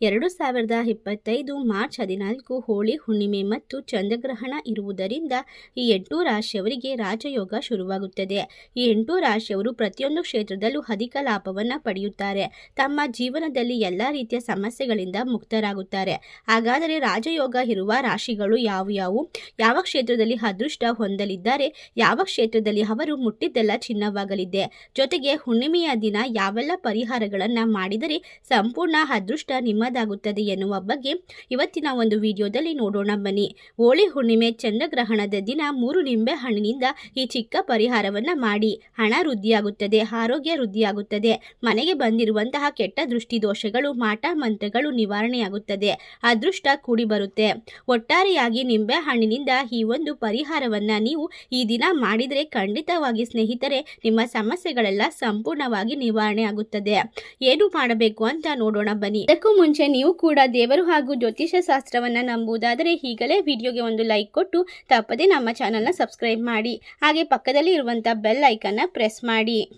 ಎರಡು ಸಾವಿರದ ಇಪ್ಪತ್ತೈದು ಮಾರ್ಚ್ ಹದಿನಾಲ್ಕು ಹೋಳಿ ಹುಣ್ಣಿಮೆ ಮತ್ತು ಚಂದ್ರಗ್ರಹಣ ಇರುವುದರಿಂದ ಈ ಎಂಟು ರಾಶಿಯವರಿಗೆ ರಾಜಯೋಗ ಶುರುವಾಗುತ್ತದೆ. ಈ ಎಂಟು ರಾಶಿಯವರು ಪ್ರತಿಯೊಂದು ಕ್ಷೇತ್ರದಲ್ಲೂ ಅಧಿಕ ಲಾಭವನ್ನು ಪಡೆಯುತ್ತಾರೆ. ತಮ್ಮ ಜೀವನದಲ್ಲಿ ಎಲ್ಲ ರೀತಿಯ ಸಮಸ್ಯೆಗಳಿಂದ ಮುಕ್ತರಾಗುತ್ತಾರೆ. ಹಾಗಾದರೆ ರಾಜಯೋಗ ಇರುವ ರಾಶಿಗಳು ಯಾವುಯಾವು? ಯಾವ ಕ್ಷೇತ್ರದಲ್ಲಿ ಅದೃಷ್ಟ ಹೊಂದಲಿದ್ದಾರೆ? ಯಾವ ಕ್ಷೇತ್ರದಲ್ಲಿ ಅವರು ಮುಟ್ಟಿದ್ದೆಲ್ಲ ಚಿನ್ನವಾಗಲಿದೆ? ಜೊತೆಗೆ ಹುಣ್ಣಿಮೆಯ ದಿನ ಯಾವೆಲ್ಲ ಪರಿಹಾರಗಳನ್ನು ಮಾಡಿದರೆ ಸಂಪೂರ್ಣ ಅದೃಷ್ಟ ನಿಮ್ಮದಾಗುತ್ತದೆ ಎನ್ನುವ ಬಗ್ಗೆ ಇವತ್ತಿನ ಒಂದು ವಿಡಿಯೋದಲ್ಲಿ ನೋಡೋಣ ಬನ್ನಿ. ಹೋಳಿ ಹುಣ್ಣಿಮೆ ಚಂದ್ರಗ್ರಹಣದ ದಿನ ಮೂರು ನಿಂಬೆ ಹಣ್ಣಿನಿಂದ ಈ ಚಿಕ್ಕ ಪರಿಹಾರವನ್ನು ಮಾಡಿ. ಹಣ ವೃದ್ಧಿಯಾಗುತ್ತದೆ, ಆರೋಗ್ಯ ವೃದ್ಧಿಯಾಗುತ್ತದೆ. ಮನೆಗೆ ಬಂದಿರುವಂತಹ ಕೆಟ್ಟ ದೃಷ್ಟಿ ದೋಷಗಳು ಮಾಟ ಮಂತ್ರಗಳು ನಿವಾರಣೆಯಾಗುತ್ತದೆ. ಅದೃಷ್ಟ ಕೂಡಿ ಬರುತ್ತೆ ಒಟ್ಟಾರೆಯಾಗಿ ನಿಂಬೆ ಹಣ್ಣಿನಿಂದ ಈ ಒಂದು ಪರಿಹಾರವನ್ನ ನೀವು ಈ ದಿನ ಮಾಡಿದರೆ ಖಂಡಿತವಾಗಿ ಸ್ನೇಹಿತರೆ, ನಿಮ್ಮ ಸಮಸ್ಯೆಗಳೆಲ್ಲ ಸಂಪೂರ್ಣವಾಗಿ ನಿವಾರಣೆ ಆಗುತ್ತದೆ ಏನು ಮಾಡಬೇಕು ಅಂತ ನೋಡೋಣ ಬನ್ನಿ. ಇದಕ್ಕೂ ಮುಂಚೆ ನೀವು ಕೂಡ ದೇವರು ಹಾಗೂ ಜ್ಯೋತಿಷ್ಯ ಶಾಸ್ತ್ರವನ್ನು ನಂಬುವುದಾದರೆ ಈಗಲೇ ವಿಡಿಯೋಗೆ ಒಂದು ಲೈಕ್ ಕೊಟ್ಟು ತಪ್ಪದೆ ನಮ್ಮ ಚಾನಲ್ನ ಸಬ್ಸ್ಕ್ರೈಬ್ ಮಾಡಿ. ಹಾಗೆ ಪಕ್ಕದಲ್ಲಿ ಇರುವಂಥ ಬೆಲ್ ಐಕನ್ನ ಪ್ರೆಸ್ ಮಾಡಿ.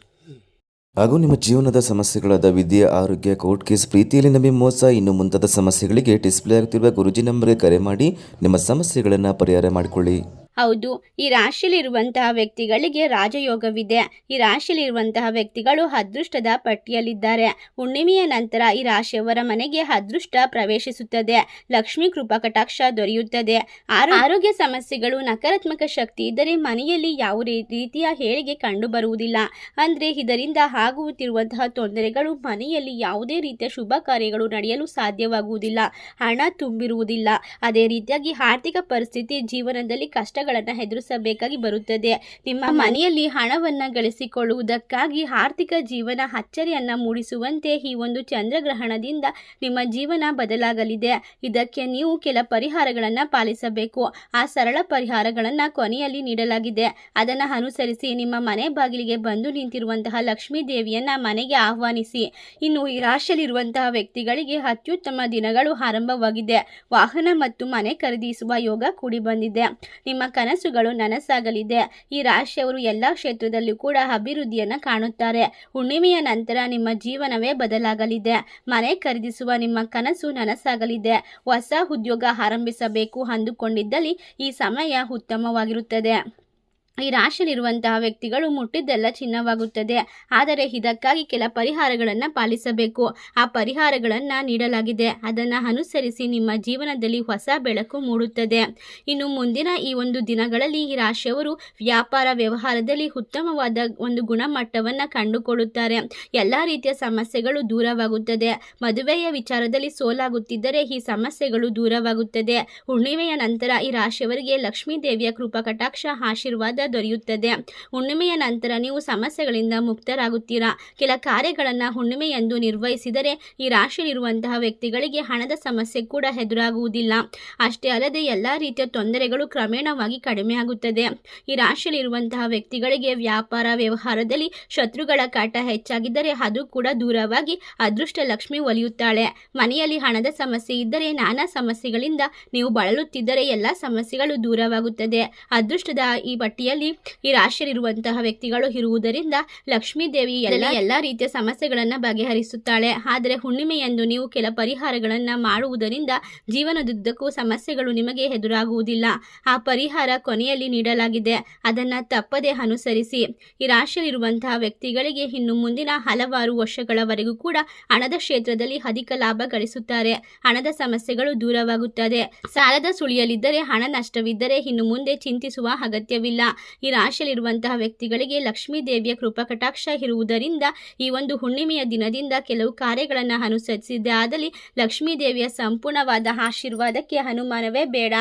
ಹಾಗೂ ನಿಮ್ಮ ಜೀವನದ ಸಮಸ್ಯೆಗಳಾದ ವಿದ್ಯೆ, ಆರೋಗ್ಯ, ಕೋರ್ಟ್ ಕೇಸ್, ಪ್ರೀತಿಯಲ್ಲಿ ನಂಬಿ ಮೋಸ, ಇನ್ನು ಮುಂತಾದ ಸಮಸ್ಯೆಗಳಿಗೆ ಡಿಸ್ಪ್ಲೇ ಆಗುತ್ತಿರುವ ಗುರುಜಿ ನಂಬರ್ಗೆ ಕರೆ ಮಾಡಿ ನಿಮ್ಮ ಸಮಸ್ಯೆಗಳನ್ನು ಪರಿಹಾರ ಮಾಡಿಕೊಳ್ಳಿ. ಹೌದು, ಈ ರಾಶಿಯಲ್ಲಿರುವಂತಹ ವ್ಯಕ್ತಿಗಳಿಗೆ ರಾಜಯೋಗವಿದೆ. ಈ ರಾಶಿಯಲ್ಲಿರುವಂತಹ ವ್ಯಕ್ತಿಗಳು ಅದೃಷ್ಟದ ಪಟ್ಟಿಯಲ್ಲಿದ್ದಾರೆ. ಹುಣ್ಣಿಮೆಯ ನಂತರ ಈ ರಾಶಿಯವರ ಮನೆಗೆ ಅದೃಷ್ಟ ಪ್ರವೇಶಿಸುತ್ತದೆ. ಲಕ್ಷ್ಮೀ ಕೃಪಾ ಕಟಾಕ್ಷ ದೊರೆಯುತ್ತದೆ. ಆರೋ- ಆರೋಗ್ಯ ಸಮಸ್ಯೆಗಳು, ನಕಾರಾತ್ಮಕ ಶಕ್ತಿ ಇದ್ದರೆ ಮನೆಯಲ್ಲಿ ಯಾವ ರೀತಿಯ ಹೇಳಿಗೆ ಕಂಡು ಬರುವುದಿಲ್ಲ ಅಂದ್ರೆ ಇದರಿಂದ ಆಗುತ್ತಿರುವಂತಹ ತೊಂದರೆಗಳು ಮನೆಯಲ್ಲಿ ಯಾವುದೇ ರೀತಿಯ ಶುಭ ಕಾರ್ಯಗಳು ನಡೆಯಲು ಸಾಧ್ಯವಾಗುವುದಿಲ್ಲ. ಹಣ ತುಂಬಿರುವುದಿಲ್ಲ. ಅದೇ ರೀತಿಯಾಗಿ ಆರ್ಥಿಕ ಪರಿಸ್ಥಿತಿ ಜೀವನದಲ್ಲಿ ಕಷ್ಟಗಳನ್ನು ಎದುರಿಸಬೇಕಾಗಿ ಬರುತ್ತದೆ. ನಿಮ್ಮ ಮನೆಯಲ್ಲಿ ಹಣವನ್ನು ಗಳಿಸಿಕೊಳ್ಳುವುದಕ್ಕಾಗಿ ಆರ್ಥಿಕ ಜೀವನ ಅಚ್ಚರಿಯನ್ನ ಮೂಡಿಸುವಂತೆ ಈ ಒಂದು ಚಂದ್ರಗ್ರಹಣದಿಂದ ನಿಮ್ಮ ಜೀವನ ಬದಲಾಗಲಿದೆ. ಇದಕ್ಕೆ ನೀವು ಕೆಲ ಪರಿಹಾರಗಳನ್ನು ಪಾಲಿಸಬೇಕು. ಆ ಸರಳ ಪರಿಹಾರಗಳನ್ನು ಕೊನೆಯಲ್ಲಿ ನೀಡಲಾಗಿದೆ. ಅದನ್ನು ಅನುಸರಿಸಿ ನಿಮ್ಮ ಮನೆ ಬಾಗಿಲಿಗೆ ಬಂದು ನಿಂತಿರುವಂತಹ ಲಕ್ಷ್ಮೀ ದೇವಿಯನ್ನು ಮನೆಗೆ ಆಹ್ವಾನಿಸಿ. ಇನ್ನು ಈ ರಾಶಿಯಲ್ಲಿರುವಂತಹ ವ್ಯಕ್ತಿಗಳಿಗೆ ಅತ್ಯುತ್ತಮ ದಿನಗಳು ಆರಂಭವಾಗಿದೆ. ವಾಹನ ಮತ್ತು ಮನೆ ಖರೀದಿಸುವ ಯೋಗ ಕೂಡಿ ಬಂದಿದೆ. ನಿಮ್ಮ ಕನಸುಗಳು ನನಸಾಗಲಿದೆ. ಈ ರಾಶಿಯವರು ಎಲ್ಲ ಕ್ಷೇತ್ರದಲ್ಲೂ ಕೂಡ ಅಭಿವೃದ್ಧಿಯನ್ನು ಕಾಣುತ್ತಾರೆ. ಹುಣ್ಣಿಮೆಯ ನಂತರ ನಿಮ್ಮ ಜೀವನವೇ ಬದಲಾಗಲಿದೆ. ಮನೆ ಖರೀದಿಸುವ ನಿಮ್ಮ ಕನಸು ನನಸಾಗಲಿದೆ. ಹೊಸ ಉದ್ಯೋಗ ಆರಂಭಿಸಬೇಕು ಅಂದುಕೊಂಡಿದ್ದಲ್ಲಿ ಈ ಸಮಯ ಉತ್ತಮವಾಗಿರುತ್ತದೆ. ಈ ರಾಶಿಯಲ್ಲಿರುವಂತಹ ವ್ಯಕ್ತಿಗಳು ಮುಟ್ಟಿದ್ದೆಲ್ಲ ಚಿನ್ನವಾಗುತ್ತದೆ. ಆದರೆ ಇದಕ್ಕಾಗಿ ಕೆಲ ಪರಿಹಾರಗಳನ್ನು ಪಾಲಿಸಬೇಕು. ಆ ಪರಿಹಾರಗಳನ್ನು ನೀಡಲಾಗಿದೆ. ಅದನ್ನು ಅನುಸರಿಸಿ ನಿಮ್ಮ ಜೀವನದಲ್ಲಿ ಹೊಸ ಬೆಳಕು ಮೂಡುತ್ತದೆ. ಇನ್ನು ಮುಂದಿನ ಈ ಒಂದು ದಿನಗಳಲ್ಲಿ ಈ ರಾಶಿಯವರು ವ್ಯಾಪಾರ ವ್ಯವಹಾರದಲ್ಲಿ ಉತ್ತಮವಾದ ಒಂದು ಗುಣಮಟ್ಟವನ್ನು ಕಂಡುಕೊಳ್ಳುತ್ತಾರೆ. ಎಲ್ಲ ರೀತಿಯ ಸಮಸ್ಯೆಗಳು ದೂರವಾಗುತ್ತದೆ. ಮದುವೆಯ ವಿಚಾರದಲ್ಲಿ ಸೋಲಾಗುತ್ತಿದ್ದರೆ ಈ ಸಮಸ್ಯೆಗಳು ದೂರವಾಗುತ್ತದೆ. ಹುಣ್ಣಿಮೆಯ ನಂತರ ಈ ರಾಶಿಯವರಿಗೆ ಲಕ್ಷ್ಮೀ ದೇವಿಯ ಕೃಪಾ ಕಟಾಕ್ಷ, ಆಶೀರ್ವಾದ ದೊರೆಯುತ್ತದೆ. ಹುಣ್ಣಿಮೆಯ ನಂತರ ನೀವು ಸಮಸ್ಯೆಗಳಿಂದ ಮುಕ್ತರಾಗುತ್ತೀರಾ? ಕೆಲ ಕಾರ್ಯಗಳನ್ನು ಹುಣ್ಣಿಮೆಯಂದು ನಿರ್ವಹಿಸಿದರೆ ಈ ರಾಶಿಯಲ್ಲಿರುವಂತಹ ವ್ಯಕ್ತಿಗಳಿಗೆ ಹಣದ ಸಮಸ್ಯೆ ಕೂಡ ಎದುರಾಗುವುದಿಲ್ಲ. ಅಷ್ಟೇ ಅಲ್ಲದೆ ಎಲ್ಲ ರೀತಿಯ ತೊಂದರೆಗಳು ಕ್ರಮೇಣವಾಗಿ ಕಡಿಮೆಯಾಗುತ್ತದೆ ಈ ರಾಶಿಯಲ್ಲಿರುವಂತಹ ವ್ಯಕ್ತಿಗಳಿಗೆ ವ್ಯಾಪಾರ, ವ್ಯವಹಾರದಲ್ಲಿ ಶತ್ರುಗಳ ಕಾಟ ಹೆಚ್ಚಾಗಿದ್ದರೆ ಅದು ಕೂಡ ದೂರವಾಗಿ ಅದೃಷ್ಟ ಲಕ್ಷ್ಮಿ ಒಲಿಯುತ್ತಾಳೆ. ಮನೆಯಲ್ಲಿ ಹಣದ ಸಮಸ್ಯೆ ಇದ್ದರೆ ನಾನಾ ಸಮಸ್ಯೆಗಳಿಂದ ನೀವು ಬಳಲುತ್ತಿದ್ದರೆ ಎಲ್ಲ ಸಮಸ್ಯೆಗಳು ದೂರವಾಗುತ್ತದೆ. ಅದೃಷ್ಟದ ಈ ಪಟ್ಟಿಯಲ್ಲಿ ಈ ರಾಶಿಯಲ್ಲಿರುವಂತಹ ವ್ಯಕ್ತಿಗಳು ಇರುವುದರಿಂದ ಲಕ್ಷ್ಮೀ ದೇವಿ ಎಲ್ಲ ಎಲ್ಲ ರೀತಿಯ ಸಮಸ್ಯೆಗಳನ್ನು ಬಗೆಹರಿಸುತ್ತಾಳೆ. ಆದರೆ ಹುಣ್ಣಿಮೆಯಂದು ನೀವು ಕೆಲ ಪರಿಹಾರಗಳನ್ನು ಮಾಡುವುದರಿಂದ ಜೀವನದುದ್ದಕ್ಕೂ ಸಮಸ್ಯೆಗಳು ನಿಮಗೆ ಎದುರಾಗುವುದಿಲ್ಲ. ಆ ಪರಿಹಾರ ಕೊನೆಯಲ್ಲಿ ನೀಡಲಾಗಿದೆ. ಅದನ್ನು ತಪ್ಪದೆ ಅನುಸರಿಸಿ. ಈ ರಾಶಿಯಲ್ಲಿರುವಂತಹ ವ್ಯಕ್ತಿಗಳಿಗೆ ಇನ್ನು ಮುಂದಿನ ಹಲವಾರು ವರ್ಷಗಳವರೆಗೂ ಕೂಡ ಹಣದ ಕ್ಷೇತ್ರದಲ್ಲಿ ಅಧಿಕ ಲಾಭ ಗಳಿಸುತ್ತಾರೆ. ಹಣದ ಸಮಸ್ಯೆಗಳು ದೂರವಾಗುತ್ತದೆ. ಸಾಲದ ಸುಳಿಯಲಿದ್ದರೆ ಹಣ ನಷ್ಟವಿದ್ದರೆ ಇನ್ನು ಮುಂದೆ ಚಿಂತಿಸುವ ಅಗತ್ಯವಿಲ್ಲ. ಈ ರಾಶಿಯಲ್ಲಿರುವಂತಹ ವ್ಯಕ್ತಿಗಳಿಗೆ ಲಕ್ಷ್ಮೀ ದೇವಿಯ ಕೃಪಾ ಕಟಾಕ್ಷ ಇರುವುದರಿಂದ ಈ ಒಂದು ಹುಣ್ಣಿಮೆಯ ದಿನದಿಂದ ಕೆಲವು ಕಾರ್ಯಗಳನ್ನು ಅನುಸರಿಸಿದ್ದೆ ಆದಲ್ಲಿ ಲಕ್ಷ್ಮೀ ದೇವಿಯ ಸಂಪೂರ್ಣವಾದ ಆಶೀರ್ವಾದಕ್ಕೆ ಅನುಮಾನವೇ ಬೇಡ.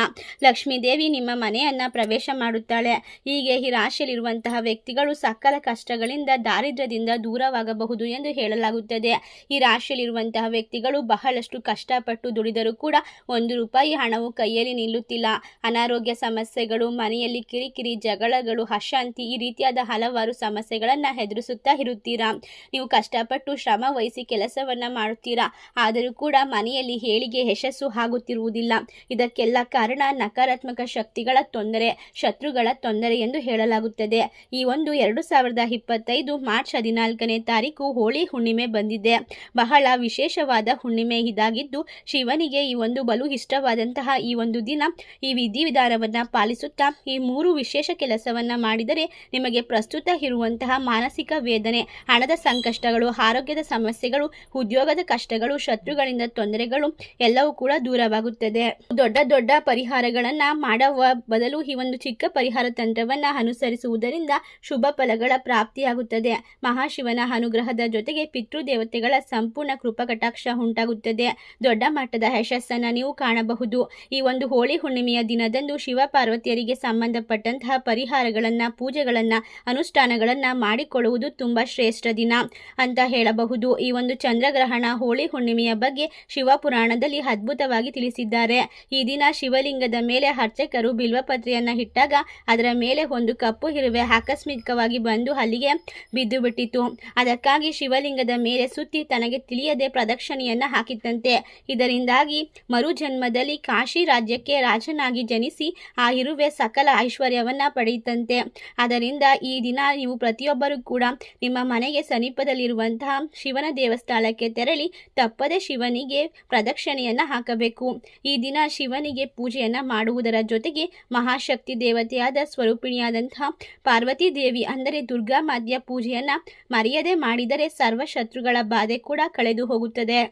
ಲಕ್ಷ್ಮೀ ದೇವಿ ನಿಮ್ಮ ಮನೆಯನ್ನ ಪ್ರವೇಶ ಮಾಡುತ್ತಾಳೆ. ಹೀಗೆ ಈ ರಾಶಿಯಲ್ಲಿರುವಂತಹ ವ್ಯಕ್ತಿಗಳು ಸಕಲ ಕಷ್ಟಗಳಿಂದ, ದಾರಿದ್ರ್ಯದಿಂದ ದೂರವಾಗಬಹುದು ಎಂದು ಹೇಳಲಾಗುತ್ತದೆ. ಈ ರಾಶಿಯಲ್ಲಿರುವಂತಹ ವ್ಯಕ್ತಿಗಳು ಬಹಳಷ್ಟು ಕಷ್ಟಪಟ್ಟು ದುಡಿದರೂ ಕೂಡ ಒಂದು ರೂಪಾಯಿ ಹಣವು ಕೈಯಲ್ಲಿ ನಿಲ್ಲುತ್ತಿಲ್ಲ. ಅನಾರೋಗ್ಯ ಸಮಸ್ಯೆಗಳು, ಮನೆಯಲ್ಲಿ ಕಿರಿಕಿರಿ ಜಗಳ ಜಗಳಗಳು ಅಶಾಂತಿ ಈ ರೀತಿಯಾದ ಹಲವಾರು ಸಮಸ್ಯೆಗಳನ್ನು ಎದುರಿಸುತ್ತಾ ಇರುತ್ತೀರಾ? ನೀವು ಕಷ್ಟಪಟ್ಟು ಶ್ರಮ ವಹಿಸಿ ಕೆಲಸವನ್ನು ಮಾಡುತ್ತೀರಾ? ಆದರೂ ಕೂಡ ಮನೆಯಲ್ಲಿ ಹೇಳಿಗೆ ಯಶಸ್ಸು ಆಗುತ್ತಿರುವುದಿಲ್ಲ. ಇದಕ್ಕೆಲ್ಲ ಕಾರಣ ನಕಾರಾತ್ಮಕ ಶಕ್ತಿಗಳ ತೊಂದರೆ, ಶತ್ರುಗಳ ತೊಂದರೆ ಎಂದು ಹೇಳಲಾಗುತ್ತದೆ. ಈ ಒಂದು ಎರಡು ಸಾವಿರದ ಇಪ್ಪತ್ತೈದು ಮಾರ್ಚ್ ಹದಿನಾಲ್ಕನೇ ತಾರೀಕು ಹೋಳಿ ಹುಣ್ಣಿಮೆ ಬಂದಿದೆ. ಬಹಳ ವಿಶೇಷವಾದ ಹುಣ್ಣಿಮೆ ಇದಾಗಿದ್ದು, ಶಿವನಿಗೆ ಈ ಒಂದು ಬಲು ಇಷ್ಟವಾದಂತಹ ಈ ಒಂದು ದಿನ ಈ ವಿಧಿವಿಧಾನವನ್ನ ಪಾಲಿಸುತ್ತಾ ಈ ಮೂರು ವಿಶೇಷ ಕೆಲಸವನ್ನ ಮಾಡಿದರೆ ನಿಮಗೆ ಪ್ರಸ್ತುತ ಇರುವಂತಹ ಮಾನಸಿಕ ವೇದನೆ, ಹಣದ ಸಂಕಷ್ಟಗಳು, ಆರೋಗ್ಯದ ಸಮಸ್ಯೆಗಳು, ಉದ್ಯೋಗದ ಕಷ್ಟಗಳು, ಶತ್ರುಗಳಿಂದ ತೊಂದರೆಗಳು ಎಲ್ಲವೂ ಕೂಡ ದೂರವಾಗುತ್ತದೆ. ದೊಡ್ಡ ದೊಡ್ಡ ಪರಿಹಾರಗಳನ್ನ ಮಾಡುವ ಬದಲು ಈ ಒಂದು ಚಿಕ್ಕ ಪರಿಹಾರ ತಂತ್ರವನ್ನ ಅನುಸರಿಸುವುದರಿಂದ ಶುಭ ಫಲಗಳ ಪ್ರಾಪ್ತಿಯಾಗುತ್ತದೆ. ಮಹಾಶಿವನ ಅನುಗ್ರಹದ ಜೊತೆಗೆ ಪಿತೃದೇವತೆಗಳ ಸಂಪೂರ್ಣ ಕೃಪಕಟಾಕ್ಷ ಉಂಟಾಗುತ್ತದೆ. ದೊಡ್ಡ ಮಟ್ಟದ ಯಶಸ್ಸನ್ನ ನೀವು ಕಾಣಬಹುದು. ಈ ಒಂದು ಹೋಳಿ ಹುಣ್ಣಿಮೆಯ ದಿನದಂದು ಶಿವ ಪಾರ್ವತಿಯರಿಗೆ ಸಂಬಂಧಪಟ್ಟಂತಹ ಪರಿಹಾರಗಳನ್ನ ಪೂಜೆಗಳನ್ನ, ಅನುಷ್ಠಾನಗಳನ್ನ ಮಾಡಿಕೊಳ್ಳುವುದು ತುಂಬಾ ಶ್ರೇಷ್ಠ ದಿನ ಅಂತ ಹೇಳಬಹುದು. ಈ ಒಂದು ಚಂದ್ರಗ್ರಹಣ ಹೋಳಿ ಹುಣ್ಣಿಮೆಯ ಬಗ್ಗೆ ಶಿವಪುರಾಣದಲ್ಲಿ ಅದ್ಭುತವಾಗಿ ತಿಳಿಸಿದ್ದಾರೆ. ಈ ದಿನ ಶಿವಲಿಂಗದ ಮೇಲೆ ಅರ್ಚಕರು ಬಿಲ್ವಪತ್ರೆಯನ್ನ ಇಟ್ಟಾಗ ಅದರ ಮೇಲೆ ಒಂದು ಕಪ್ಪು ಇರುವೆ ಆಕಸ್ಮಿಕವಾಗಿ ಬಂದು ಅಲ್ಲಿಗೆ ಬಿದ್ದು ಬಿಟ್ಟಿತು ಅದಕ್ಕಾಗಿ ಶಿವಲಿಂಗದ ಮೇಲೆ ಸುತ್ತಿ ತನಗೆ ತಿಳಿಯದೆ ಪ್ರದಕ್ಷಿಣೆಯನ್ನ ಹಾಕಿತ್ತಂತೆ. ಇದರಿಂದಾಗಿ ಮರುಜನ್ಮದಲ್ಲಿ ಕಾಶಿ ರಾಜ್ಯಕ್ಕೆ ರಾಜನಾಗಿ ಜನಿಸಿ ಆ ಇರುವೆ ಸಕಲ ಐಶ್ವರ್ಯವನ್ನ ಪಡೆಯುತ್ತಂತೆ ಅದರಿಂದ ಈ ದಿನ ನೀವು ಪ್ರತಿಯೊಬ್ಬರು ಕೂಡ ನಿಮ್ಮ ಮನೆಗೆ ಸಮೀಪದಲ್ಲಿರುವಂತಹ ಶಿವನ ದೇವಸ್ಥಾನಕ್ಕೆ ತೆರಳಿ ತಪ್ಪದೆ ಶಿವನಿಗೆ ಪ್ರದಕ್ಷಿಣೆಯನ್ನ ಹಾಕಬೇಕು. ಈ ದಿನ ಶಿವನಿಗೆ ಪೂಜೆಯನ್ನ ಮಾಡುವುದರ ಜೊತೆಗೆ ಮಹಾಶಕ್ತಿ ದೇವತೆಯಾದ ಸ್ವರೂಪಿಣಿಯಾದಂತಹ ಪಾರ್ವತಿ ದೇವಿ ಅಂದರೆ ದುರ್ಗಾ ಮಾತೆಯ ಪೂಜೆಯನ್ನ ಮರೆಯದೆ ಮಾಡಿದರೆ ಸರ್ವ ಶತ್ರುಗಳ ಬಾಧೆ ಕೂಡ ಕಳೆದು ಹೋಗುತ್ತದೆ.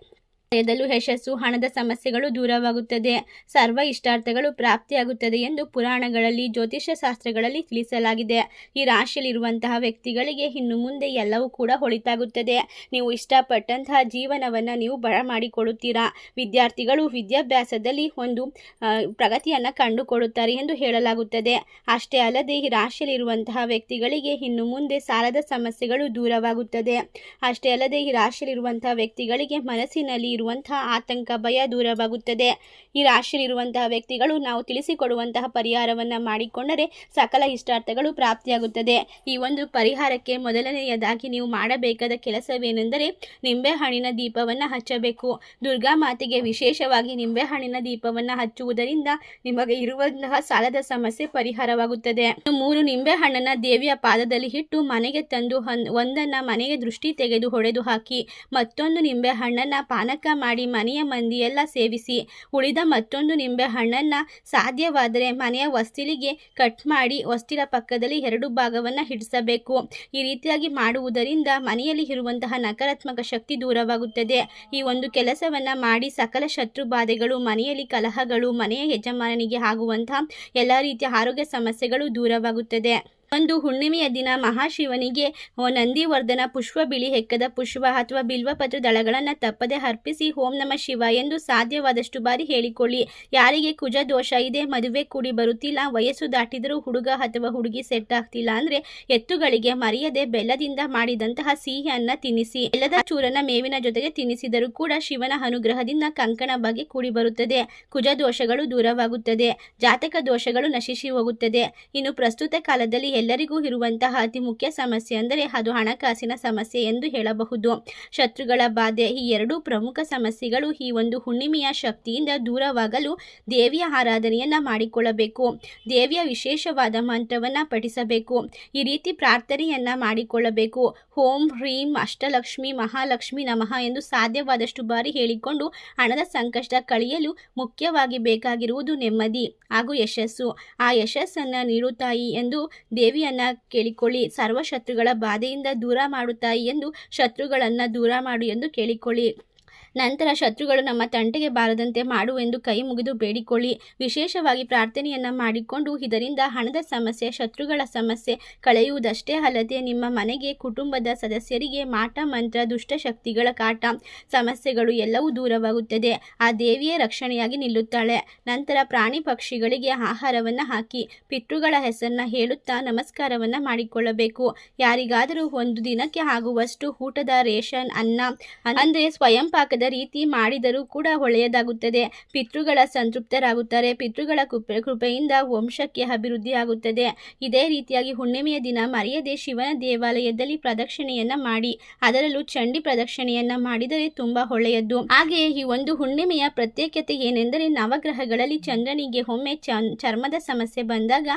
ಕಾರ್ಯದಲ್ಲೂ ಯಶಸ್ಸು, ಹಣದ ಸಮಸ್ಯೆಗಳು ದೂರವಾಗುತ್ತದೆ. ಸರ್ವ ಇಷ್ಟಾರ್ಥಗಳು ಪ್ರಾಪ್ತಿಯಾಗುತ್ತದೆ ಎಂದು ಪುರಾಣಗಳಲ್ಲಿ ಜ್ಯೋತಿಷ್ಯ ಶಾಸ್ತ್ರಗಳಲ್ಲಿ ತಿಳಿಸಲಾಗಿದೆ. ಈ ರಾಶಿಯಲ್ಲಿರುವಂತಹ ವ್ಯಕ್ತಿಗಳಿಗೆ ಇನ್ನು ಮುಂದೆ ಎಲ್ಲವೂ ಕೂಡ ಹೊಳಿತಾಗುತ್ತದೆ. ನೀವು ಇಷ್ಟಪಟ್ಟಂತಹ ಜೀವನವನ್ನು ನೀವು ಬರಮಾಡಿಕೊಳ್ಳುತ್ತೀರಾ? ವಿದ್ಯಾರ್ಥಿಗಳು ವಿದ್ಯಾಭ್ಯಾಸದಲ್ಲಿ ಒಂದು ಪ್ರಗತಿಯನ್ನು ಕಂಡುಕೊಳ್ಳುತ್ತಾರೆ ಎಂದು ಹೇಳಲಾಗುತ್ತದೆ. ಅಷ್ಟೇ ಅಲ್ಲದೆ ಈ ರಾಶಿಯಲ್ಲಿರುವಂತಹ ವ್ಯಕ್ತಿಗಳಿಗೆ ಇನ್ನು ಮುಂದೆ ಸಾಲದ ಸಮಸ್ಯೆಗಳು ದೂರವಾಗುತ್ತದೆ. ಅಷ್ಟೇ ಅಲ್ಲದೆ ಈ ರಾಶಿಯಲ್ಲಿರುವಂತಹ ವ್ಯಕ್ತಿಗಳಿಗೆ ಮನಸ್ಸಿನಲ್ಲಿ ಇರುವಂತಹ ಆತಂಕ, ಭಯ ದೂರವಾಗುತ್ತದೆ ಈ ರಾಶಿಯಲ್ಲಿರುವಂತಹ ವ್ಯಕ್ತಿಗಳು ನಾವು ತಿಳಿಸಿಕೊಡುವಂತಹ ಪರಿಹಾರವನ್ನು ಮಾಡಿಕೊಂಡರೆ ಸಕಲ ಇಷ್ಟಾರ್ಥಗಳು ಪ್ರಾಪ್ತಿಯಾಗುತ್ತದೆ. ಈ ಒಂದು ಪರಿಹಾರಕ್ಕೆ ಮೊದಲನೆಯದಾಗಿ ನೀವು ಮಾಡಬೇಕಾದ ಕೆಲಸವೇನೆಂದರೆ ನಿಂಬೆಹಣ್ಣಿನ ದೀಪವನ್ನು ಹಚ್ಚಬೇಕು. ದುರ್ಗಾ ಮಾತೆಗೆ ವಿಶೇಷವಾಗಿ ನಿಂಬೆಹಣ್ಣಿನ ದೀಪವನ್ನು ಹಚ್ಚುವುದರಿಂದ ನಿಮಗೆ ಇರುವಂತಹ ಸಾಲದ ಸಮಸ್ಯೆ ಪರಿಹಾರವಾಗುತ್ತದೆ. ಮೂರು ನಿಂಬೆಹಣ್ಣನ್ನ ದೇವಿಯ ಪಾದದಲ್ಲಿ ಇಟ್ಟು ಮನೆಗೆ ತಂದು ಒಂದನ್ನ ಮನೆಗೆ ದೃಷ್ಟಿ ತೆಗೆದು ಹೊಡೆದು ಹಾಕಿ ಮತ್ತೊಂದು ನಿಂಬೆ ಹಣ್ಣನ್ನ ಪಾನಕ ಮಾಡಿ ಮನೆಯ ಮಂದಿ ಎಲ್ಲ ಸೇವಿಸಿ ಉಳಿದ ಮತ್ತೊಂದು ನಿಂಬೆ ಹಣ್ಣನ್ನ ಸಾಧ್ಯವಾದರೆ ಮನೆಯ ವಸ್ತಿಲಿಗೆ ಕಟ್ ಮಾಡಿ ವಸ್ತಿಲ ಪಕ್ಕದಲ್ಲಿ ಎರಡು ಭಾಗವನ್ನು ಹಿಡಿಸಬೇಕು. ಈ ರೀತಿಯಾಗಿ ಮಾಡುವುದರಿಂದ ಮನೆಯಲ್ಲಿ ಇರುವಂತಹ ನಕಾರಾತ್ಮಕ ಶಕ್ತಿ ದೂರವಾಗುತ್ತದೆ. ಈ ಒಂದು ಕೆಲಸವನ್ನು ಮಾಡಿ ಸಕಲ ಶತ್ರು ಬಾಧೆಗಳು, ಮನೆಯಲ್ಲಿ ಕಲಹಗಳು, ಮನೆಯ ಯಜಮಾನನಿಗೆ ಆಗುವಂತಹ ಎಲ್ಲ ರೀತಿಯ ಆರೋಗ್ಯ ಸಮಸ್ಯೆಗಳು ದೂರವಾಗುತ್ತದೆ. ಒಂದು ಹುಣ್ಣಿಮೆಯ ದಿನ ಮಹಾಶಿವನಿಗೆ ನಂದಿವರ್ಧನ, ಪುಷ್ಪ ಬಿಳಿ ಹೆಕ್ಕದ ಪುಷ್ಪ ಅಥವಾ ಬಿಲ್ವಪತ್ರ ದಳಗಳನ್ನು ತಪ್ಪದೆ ಅರ್ಪಿಸಿ ಓಂ ನಮ ಶಿವ ಎಂದು ಸಾಧ್ಯವಾದಷ್ಟು ಬಾರಿ ಹೇಳಿಕೊಳ್ಳಿ. ಯಾರಿಗೆ ಕುಜ ದೋಷ ಇದೆ, ಮದುವೆ ಕೂಡಿ ಬರುತ್ತಿಲ್ಲ, ವಯಸ್ಸು ದಾಟಿದರೂ ಹುಡುಗ ಅಥವಾ ಹುಡುಗಿ ಸೆಟ್ ಆಗ್ತಿಲ್ಲ ಅಂದ್ರೆ ಎತ್ತುಗಳಿಗೆ ಮರೆಯದೆ ಬೆಲ್ಲದಿಂದ ಮಾಡಿದಂತಹ ಸಿಹಿ ಅನ್ನ ತಿನ್ನಿಸಿ. ಬೆಲ್ಲದ ಚೂರನ್ನ ಮೇವಿನ ಜೊತೆಗೆ ತಿನ್ನಿಸಿದರೂ ಕೂಡ ಶಿವನ ಅನುಗ್ರಹದಿಂದ ಕಂಕಣ ಬಗ್ಗೆ ಕೂಡಿ ಬರುತ್ತದೆ. ಕುಜ ದೋಷಗಳು ದೂರವಾಗುತ್ತದೆ. ಜಾತಕ ದೋಷಗಳು ನಶಿಸಿ ಹೋಗುತ್ತದೆ. ಇನ್ನು ಪ್ರಸ್ತುತ ಕಾಲದಲ್ಲಿ ಎಲ್ಲರಿಗೂ ಇರುವಂತಹ ಅತಿ ಮುಖ್ಯ ಸಮಸ್ಯೆ ಅಂದರೆ ಅದು ಹಣಕಾಸಿನ ಸಮಸ್ಯೆ ಎಂದು ಹೇಳಬಹುದು. ಶತ್ರುಗಳ ಬಾಧೆ ಈ ಎರಡೂ ಪ್ರಮುಖ ಸಮಸ್ಯೆಗಳು ಈ ಒಂದು ಹುಣ್ಣಿಮೆಯ ಶಕ್ತಿಯಿಂದ ದೂರವಾಗಲು ದೇವಿಯ ಆರಾಧನೆಯನ್ನ ಮಾಡಿಕೊಳ್ಳಬೇಕು. ದೇವಿಯ ವಿಶೇಷವಾದ ಮಂತ್ರವನ್ನ ಪಠಿಸಬೇಕು. ಈ ರೀತಿ ಪ್ರಾರ್ಥನೆಯನ್ನ ಮಾಡಿಕೊಳ್ಳಬೇಕು. ಓಂ ಹ್ರೀಂ ಅಷ್ಟಲಕ್ಷ್ಮಿ ಮಹಾಲಕ್ಷ್ಮಿ ನಮಃ ಎಂದು ಸಾಧ್ಯವಾದಷ್ಟು ಬಾರಿ ಹೇಳಿಕೊಂಡು ಹಣದ ಸಂಕಷ್ಟ ಕಳೆಯಲು ಮುಖ್ಯವಾಗಿ ಬೇಕಾಗಿರುವುದು ನೆಮ್ಮದಿ ಹಾಗೂ ಯಶಸ್ಸು. ಆ ಯಶಸ್ಸನ್ನು ನೀಡುತ್ತಾಯಿ ಎಂದು ದೇವಿಯನ್ನ ಕೇಳಿಕೊಳ್ಳಿ ಸರ್ವ ಶತ್ರುಗಳ ಬಾಧೆಯಿಂದ ದೂರ ಮಾಡುತ್ತಾಯಿ ಎಂದು ಶತ್ರುಗಳನ್ನ ದೂರ ಮಾಡು ಎಂದು ಕೇಳಿಕೊಳ್ಳಿ. ನಂತರ ಶತ್ರುಗಳು ನಮ್ಮ ತಂಟೆಗೆ ಬಾರದಂತೆ ಮಾಡುವೆಂದು ಕೈ ಮುಗಿದು ಬೇಡಿಕೊಳ್ಳಿ. ವಿಶೇಷವಾಗಿ ಪ್ರಾರ್ಥನೆಯನ್ನ ಮಾಡಿಕೊಂಡು ಇದರಿಂದ ಹಣದ ಸಮಸ್ಯೆ, ಶತ್ರುಗಳ ಸಮಸ್ಯೆ ಕಳೆಯುವುದಷ್ಟೇ ಅಲ್ಲದೆ ನಿಮ್ಮ ಮನೆಗೆ, ಕುಟುಂಬದ ಸದಸ್ಯರಿಗೆ ಮಾಟ, ಮಂತ್ರ ದುಷ್ಟಶಕ್ತಿಗಳ ಕಾಟ, ಸಮಸ್ಯೆಗಳು ಎಲ್ಲವೂ ದೂರವಾಗುತ್ತದೆ. ಆ ದೇವಿಯೇ ರಕ್ಷಣೆಯಾಗಿ ನಿಲ್ಲುತ್ತಾಳೆ. ನಂತರ ಪ್ರಾಣಿ ಪಕ್ಷಿಗಳಿಗೆ ಆಹಾರವನ್ನು ಹಾಕಿ ಪಿತೃಗಳ ಹೆಸರನ್ನ ಹೇಳುತ್ತಾ ನಮಸ್ಕಾರವನ್ನ ಮಾಡಿಕೊಳ್ಳಬೇಕು. ಯಾರಿಗಾದರೂ ಒಂದು ದಿನಕ್ಕೆ ಆಗುವಷ್ಟು ಊಟದ ರೇಷನ್, ಅನ್ನ, ಅಂದ್ರೆ ಸ್ವಯಂ ಪಾಕ ಹಾಕದ ರೀತಿ ಮಾಡಿದರೂ ಕೂಡ ಒಳ್ಳೆಯದಾಗುತ್ತದೆ. ಪಿತೃಗಳ ಸಂತೃಪ್ತರಾಗುತ್ತಾರೆ. ಪಿತೃಗಳ ಕೃಪೆ, ಕೃಪೆಯಿಂದ ವಂಶಕ್ಕೆ ಅಭಿವೃದ್ಧಿ ಆಗುತ್ತದೆ ಇದೇ ರೀತಿಯಾಗಿ ಹುಣ್ಣಿಮೆಯ ದಿನ ಮರೆಯದೆ ಶಿವನ ದೇವಾಲಯದಲ್ಲಿ ಪ್ರದಕ್ಷಿಣೆಯನ್ನ ಮಾಡಿ, ಅದರಲ್ಲೂ ಚಂಡಿ ಪ್ರದಕ್ಷಿಣೆಯನ್ನ ಮಾಡಿದರೆ ತುಂಬಾ ಒಳ್ಳೆಯದು ಹಾಗೆಯೇ ಈ ಒಂದು ಹುಣ್ಣಿಮೆಯ ಪ್ರತ್ಯೇಕತೆ ಏನೆಂದರೆ ನವಗ್ರಹಗಳಲ್ಲಿ ಚಂದ್ರನಿಗೆ ಒಮ್ಮೆ ಚರ್ಮದ ಸಮಸ್ಯೆ ಬಂದಾಗ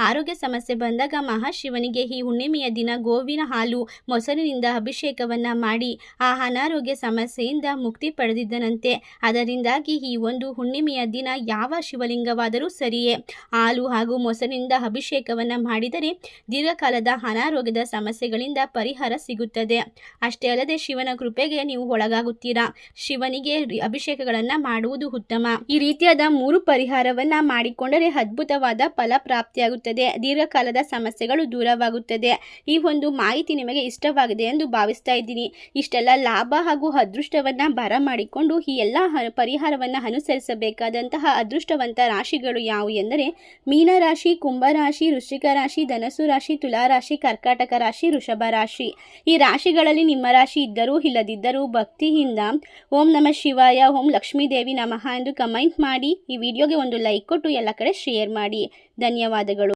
ಆರೋಗ್ಯ ಸಮಸ್ಯೆ ಬಂದಾಗ ಮಹಾಶಿವನಿಗೆ ಈ ಹುಣ್ಣಿಮೆಯ ದಿನ ಗೋವಿನ ಹಾಲು, ಮೊಸರಿನಿಂದ ಅಭಿಷೇಕವನ್ನ ಮಾಡಿ, ಆ ಅನಾರೋಗ್ಯ ಸಮಸ್ಯೆಯಿಂದ ಮುಕ್ತಿ ಪಡೆದಿದ್ದನಂತೆ. ಅದರಿಂದಾಗಿ ಈ ಒಂದು ಹುಣ್ಣಿಮೆಯ ದಿನ ಯಾವ ಶಿವಲಿಂಗವಾದರೂ ಸರಿಯೇ. ಹಾಲು ಹಾಗೂ ಮೊಸರಿನಿಂದ ಅಭಿಷೇಕವನ್ನ ಮಾಡಿದರೆ ದೀರ್ಘಕಾಲದ ಅನಾರೋಗ್ಯದ ಸಮಸ್ಯೆಗಳಿಂದ ಪರಿಹಾರ ಸಿಗುತ್ತದೆ. ಅಷ್ಟೇ ಅಲ್ಲದೆ ಶಿವನ ಕೃಪೆಗೆ ನೀವು ಒಳಗಾಗುತ್ತೀರಾ. ಶಿವನಿಗೆ ಅಭಿಷೇಕಗಳನ್ನ ಮಾಡುವುದು ಉತ್ತಮ. ಈ ರೀತಿಯಾದ ಮೂರು ಪರಿಹಾರವನ್ನ ಮಾಡಿಕೊಂಡರೆ ಅದ್ಭುತವಾದ ಫಲ ಪ್ರಾಪ್ತಿಯಾಗುತ್ತದೆ. ದೀರ್ಘಕಾಲದ ಸಮಸ್ಯೆಗಳು ದೂರವಾಗುತ್ತದೆ. ಈ ಒಂದು ಮಾಹಿತಿ ನಿಮಗೆ ಇಷ್ಟವಾಗಿದೆ ಎಂದು ಭಾವಿಸ್ತಾ ಇದ್ದೀನಿ. ಇಷ್ಟೆಲ್ಲ ಲಾಭ ಹಾಗೂ ಅದೃಷ್ಟವನ್ನು ಬರ ಮಾಡಿಕೊಂಡು ಈ ಎಲ್ಲ ಪರಿಹಾರವನ್ನು ಅನುಸರಿಸಬೇಕಾದಂತಹ ಅದೃಷ್ಟವಂತ ರಾಶಿಗಳು ಯಾವುವು ಎಂದರೆ ಮೀನರಾಶಿ ಕುಂಭರಾಶಿ ವೃಶ್ಚಿಕ ರಾಶಿ ಧನಸು ರಾಶಿ ತುಲಾರಾಶಿ ಕರ್ಕಾಟಕ ರಾಶಿ, ವೃಷಭ ರಾಶಿ. ಈ ರಾಶಿಗಳಲ್ಲಿ ನಿಮ್ಮ ರಾಶಿ ಇದ್ದರೂ ಇಲ್ಲದಿದ್ದರೂ ಭಕ್ತಿಯಿಂದ ಓಂ ನಮ ಶಿವಾಯ, ಓಂ ಲಕ್ಷ್ಮೀ ದೇವಿ ನಮಃ ಎಂದು ಕಮೆಂಟ್ ಮಾಡಿ, ಈ ವಿಡಿಯೋಗೆ ಒಂದು ಲೈಕ್ ಕೊಟ್ಟು ಎಲ್ಲ ಕಡೆ ಶೇರ್ ಮಾಡಿ. ಧನ್ಯವಾದಗಳು.